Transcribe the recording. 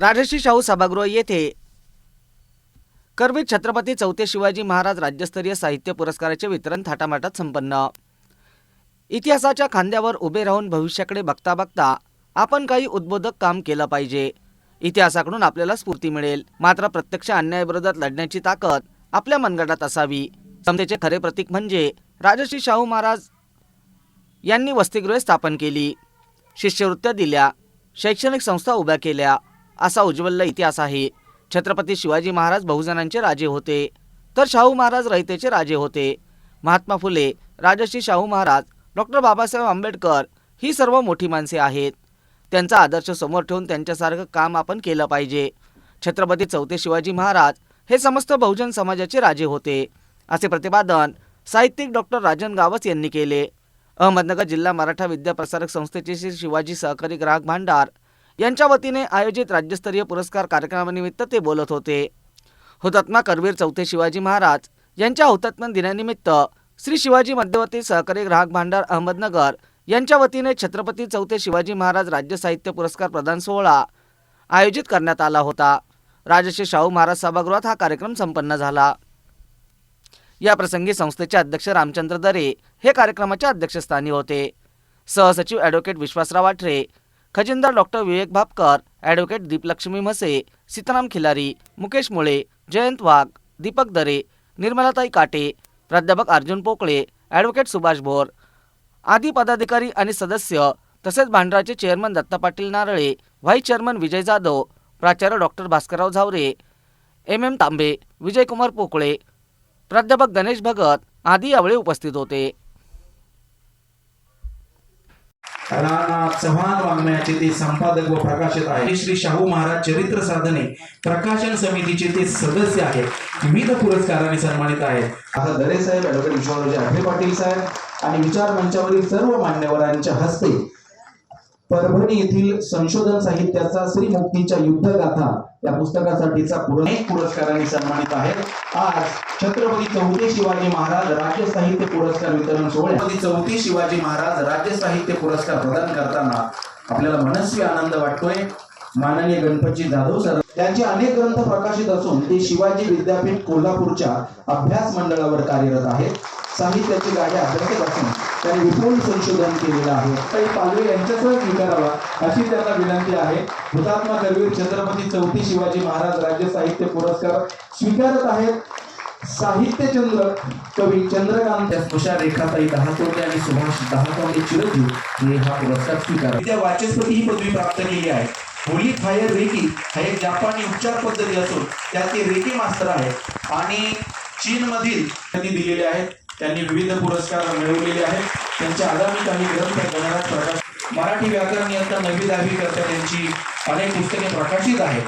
राजर्षी शाहू सभागृह येथे करवीर छत्रपती चौथे शिवाजी महाराज राज्यस्तरीय साहित्य पुरस्काराचे वितरण थाटामाटात संपन्न. इतिहासाच्या खांद्यावर उभे राहून भविष्याकडे बघता बघता आपण काही उद्बोधक काम केलं पाहिजे. इतिहासाकडून आपल्याला स्फूर्ती मिळेल. मात्र प्रत्यक्ष अन्यायाविरोधात लढण्याची ताकद आपल्या मनगटात असावी. समतेचे खरे प्रतीक म्हणजे राजर्षी शाहू महाराज यांनी वसतिगृहे स्थापन केली. शिष्यवृत्त्या दिल्या. शैक्षणिक संस्था उभ्या केल्या. असा उज्ज्वल इतिहास आहे. छत्रपती शिवाजी महाराज बहुजनांचे राजे होते. तर शाहू महाराज रयतेचे राजे होते. महात्मा फुले राजश्री शाहू महाराज डॉक्टर बाबासाहेब आंबेडकर ही सर्व मोठी माणसे आहेत. त्यांचा आदर्श समोर ठेवून त्यांच्यासारखं काम आपण केलं पाहिजे. छत्रपती चौथे शिवाजी महाराज हे समस्त बहुजन समाजाचे राजे होते. असे प्रतिपादन साहित्यिक डॉक्टर राजन गावस यांनी केले. अहमदनगर जिल्हा मराठा विद्या प्रसारक संस्थेचे श्री शिवाजी सहकारी ग्राहक भांडार यांच्या वतीने आयोजित राज्यस्तरीय पुरस्कार कार्यक्रमानिमित्त ते बोलत होते. हुतात्मा करवीर चौथे शिवाजी महाराज यांच्या हुतात्मा दिनानिमित्त श्री शिवाजी मध्यवर्ती सहकारी ग्राहक भांडार अहमदनगर यांच्या वतीने छत्रपती चौथे शिवाजी महाराज राज्य साहित्य पुरस्कार प्रदान सोहळा आयोजित करण्यात आला होता. राजश्री शाहू महाराज सभागृहात हा कार्यक्रम संपन्न झाला. या प्रसंगी संस्थेचे अध्यक्ष रामचंद्र दरे हे कार्यक्रमाच्या अध्यक्षस्थानी होते. सहसचिव ॲडव्होकेट विश्वासराव आठरे खजिनदार डॉक्टर विवेक भापकर ॲडव्होकेट दीपलक्ष्मी म्हसे सीताराम खिलारी मुकेश मुळे जयंत वाघ दीपक दरे निर्मलाताई काटे प्राध्यापक अर्जुन पोकळे ॲडव्होकेट सुभाष भोर आदी पदाधिकारी आणि सदस्य तसेच भांडराचे chairman Datta Patil Narale vice chairman Vijay Jadhav प्राचार्य doctor Bhaskarrao Zaware M M Tambe Vijaykumar Pokale प्राध्यापक गणेश भगत आदी यावेळी उपस्थित होते. चव्हाण वाङ्मयाचे ते संपादक व प्रकाशक आहे श्री शाहू महाराज चरित्र साधने प्रकाशन समितीचे ते सदस्य आहेत. विविध पुरस्काराने सन्मानित आहेत. आता दरे साहेब ॲडव्होकेट विश्वराजे आठवे पाटील साहेब आणि विचार मंचावरील सर्व मान्यवरांच्या हस्ते परभणी येथील संशोधन साहित्याचा श्री मुक्तीच्या युद्धगाथा या पुस्तकासाठीचा पुरस्काराने सन्मानित आहे. आज छत्रपती चौथी शिवाजी महाराज राज्य साहित्य पुरस्कार वितरण सोहळ्यात चौथी शिवाजी महाराज राज्य साहित्य पुरस्कार प्रदान करताना आपल्याला मनस्वी आनंद वाटतोय. माननीय गणपतजी जाधव सर त्यांचे अनेक ग्रंथ प्रकाशित असून ते शिवाजी विद्यापीठ कोल्हापूरच्या अभ्यास मंडळावर कार्यरत आहेत. साहित्याची गाड्या अभ्यासक असून त्यांनी विपुल संशोधन केलेलं आहे. काही पालवे यांच्यासह स्वीकारावा अशी त्यांना विनंती आहे. हुतात्मा करवीर छत्रपती चौथी शिवाजी महाराज राज्य साहित्य पुरस्कार स्वीकारत आहेत. साहित्यचंद्र कवी चंद्रकांत स्पृशा रेखाताई दहातोंडे आणि सुभाष दहातोंडे चिरंजीव हे हा पुरस्कार स्वीकार त्या वाचस्पती ही पदवी प्राप्त केली आहे. होली फायर रेकी हा एक जापानी उपचार पद्धती असून त्यात ते रेकी मास्टर आहेत. आणि चीनमधील त्यांनी दिलेले आहेत. त्यांनी विविध पुरस्कार मिळवलेले आहेत. त्यांचे आगामी काही ग्रंथ गणरात प्रकाश मराठी व्याकरण इयत्ता नववी दहावी करता त्यांची अनेक पुस्तके प्रकाशित आहेत.